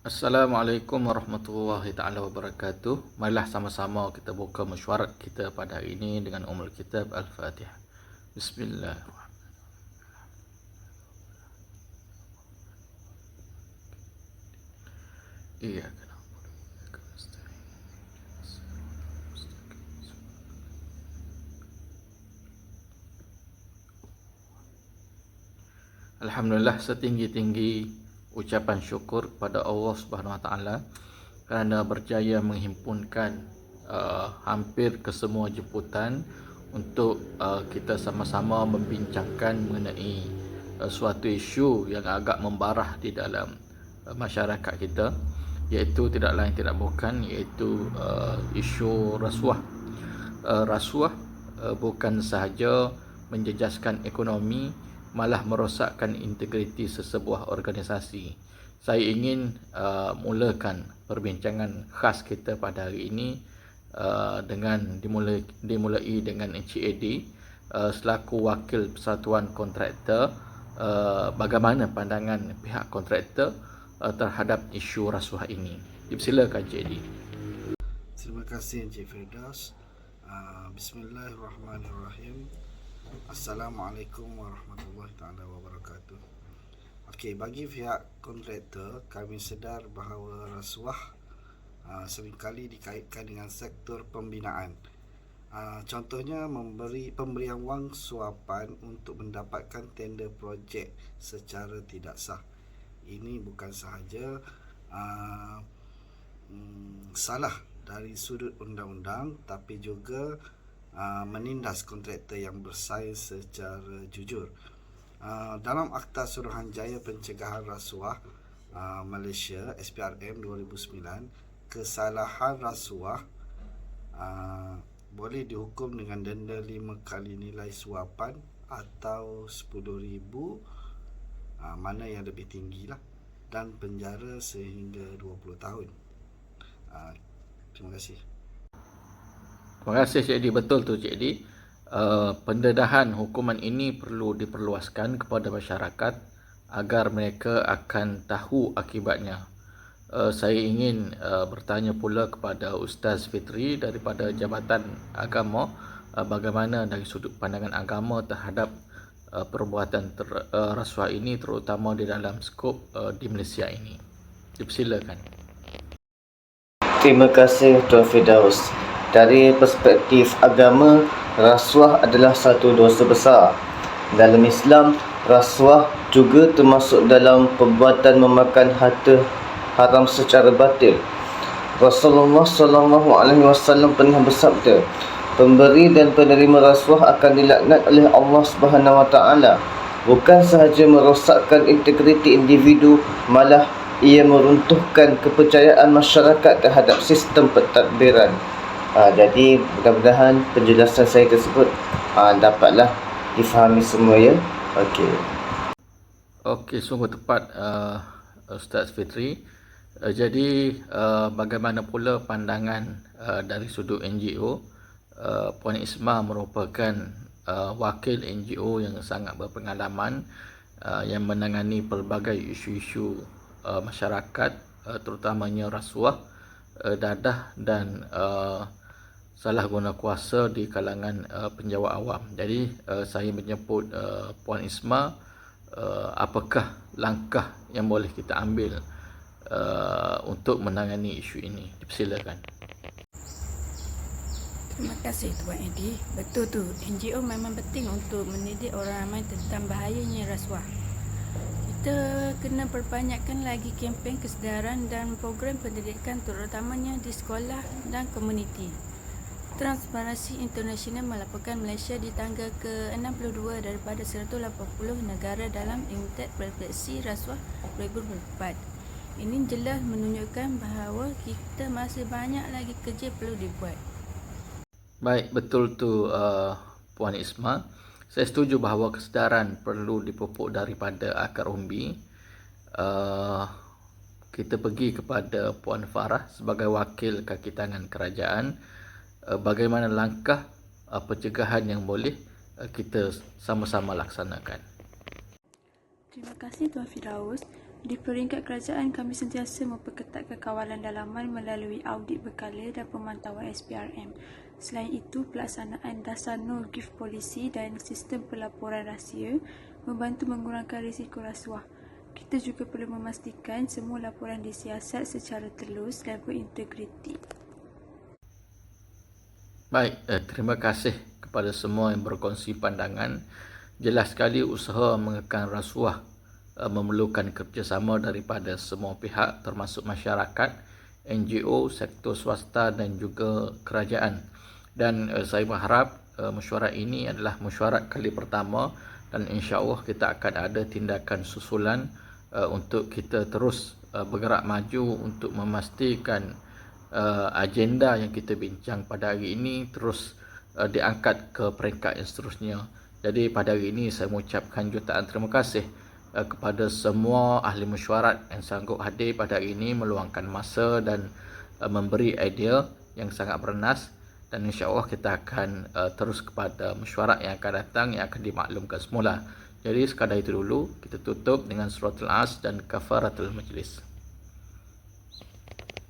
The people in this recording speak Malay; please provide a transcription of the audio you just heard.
Assalamualaikum warahmatullahi taala wabarakatuh. Marilah sama-sama kita buka mesyuarat kita pada hari ini dengan Ummul Kitab Al-Fatihah. Bismillahirrahmanirrahim. Nasta'in. Alhamdulillah setinggi-tinggi ucapan syukur kepada Allah Subhanahu Wa Taala kerana berjaya menghimpunkan uh, hampir ke semua jemputan untuk uh, kita sama-sama membincangkan mengenai uh, suatu isu yang agak membarah di dalam uh, masyarakat kita iaitu tidak lain tidak bukan iaitu uh, isu rasuah. Uh, rasuah uh, bukan sahaja menjejaskan ekonomi malah merosakkan integriti sesebuah organisasi. Saya ingin uh, mulakan perbincangan khas kita pada hari ini uh, dengan dimulai, dimulai dengan NCAD uh, selaku wakil persatuan kontraktor uh, bagaimana pandangan pihak kontraktor uh, terhadap isu rasuah ini. Silakan NCAD. Terima kasih Encik Firdaus. Uh, Bismillahirrahmanirrahim. Assalamualaikum warahmatullahi taala wabarakatuh. Okey, bagi pihak kontraktor, kami sedar bahawa rasuah uh, seringkali dikaitkan dengan sektor pembinaan. Uh, contohnya memberi pemberian wang suapan untuk mendapatkan tender projek secara tidak sah. Ini bukan sahaja uh, mm, salah dari sudut undang-undang tapi juga uh, menindas kontraktor yang bersaing secara jujur. Uh, dalam Akta Suruhanjaya Pencegahan Rasuah uh, Malaysia SPRM 2009, kesalahan rasuah uh, boleh dihukum dengan denda 5 kali nilai suapan atau 10,000 uh, mana yang lebih tinggi lah dan penjara sehingga 20 tahun. Uh, terima kasih. Terima kasih Cik Edi. Betul tu Cik Edi. Uh, pendedahan hukuman ini perlu diperluaskan kepada masyarakat agar mereka akan tahu akibatnya. Uh, saya ingin uh, bertanya pula kepada Ustaz Fitri daripada Jabatan Agama uh, bagaimana dari sudut pandangan agama terhadap uh, perbuatan ter, uh, rasuah ini terutama di dalam skop uh, di Malaysia ini. Dipersilakan. Terima kasih Tuan Firdaus. Dari perspektif agama, rasuah adalah satu dosa besar. Dalam Islam, rasuah juga termasuk dalam perbuatan memakan harta haram secara batil. Rasulullah sallallahu alaihi wasallam pernah bersabda, pemberi dan penerima rasuah akan dilaknat oleh Allah Subhanahu wa taala. Bukan sahaja merosakkan integriti individu, malah ia meruntuhkan kepercayaan masyarakat terhadap sistem pentadbiran. Ha, jadi mudah-mudahan penjelasan saya tersebut ha, dapatlah difahami semua ya. Okey. Okey, sungguh tepat uh, Ustaz Fitri. Uh, jadi uh, bagaimana pula pandangan uh, dari sudut NGO? Uh, Puan Isma merupakan uh, wakil NGO yang sangat berpengalaman uh, yang menangani pelbagai isu-isu uh, masyarakat uh, terutamanya rasuah, uh, dadah dan uh, salah guna kuasa di kalangan uh, penjawat awam. Jadi uh, saya menyebut uh, Puan Isma uh, apakah langkah yang boleh kita ambil uh, untuk menangani isu ini. Dipersilakan. Terima kasih Tuan Edi. Betul tu, NGO memang penting untuk mendidik orang ramai tentang bahayanya rasuah. Kita kena perbanyakkan lagi kempen kesedaran dan program pendidikan terutamanya di sekolah dan komuniti. Transparansi International melaporkan Malaysia di tangga ke-62 daripada 180 negara dalam Indeks Persepsi Rasuah 2024. Ini jelas menunjukkan bahawa kita masih banyak lagi kerja perlu dibuat. Baik, betul tu uh, Puan Isma. Saya setuju bahawa kesedaran perlu dipupuk daripada akar umbi. Uh, kita pergi kepada Puan Farah sebagai wakil kaki tangan kerajaan. Uh, bagaimana langkah uh, pencegahan yang boleh uh, kita sama-sama laksanakan. Terima kasih Tuan Firaus. Di peringkat kerajaan, kami sentiasa memperketatkan kawalan dalaman melalui audit berkala dan pemantauan SPRM. Selain itu, pelaksanaan dasar no gift polisi dan sistem pelaporan rahsia membantu mengurangkan risiko rasuah. Kita juga perlu memastikan semua laporan disiasat secara telus dan berintegriti. Baik, eh, terima kasih kepada semua yang berkongsi pandangan. Jelas sekali usaha mengekang rasuah eh, memerlukan kerjasama daripada semua pihak termasuk masyarakat, NGO, sektor swasta dan juga kerajaan. Dan eh, saya berharap eh, mesyuarat ini adalah mesyuarat kali pertama dan insya-Allah kita akan ada tindakan susulan eh, untuk kita terus eh, bergerak maju untuk memastikan uh, agenda yang kita bincang pada hari ini terus uh, diangkat ke peringkat yang seterusnya. Jadi pada hari ini saya mengucapkan jutaan terima kasih uh, kepada semua ahli mesyuarat yang sanggup hadir pada hari ini meluangkan masa dan uh, memberi idea yang sangat bernas dan insya-Allah kita akan uh, terus kepada mesyuarat yang akan datang yang akan dimaklumkan semula. Jadi sekadar itu dulu kita tutup dengan suratul as dan kafaratul majlis.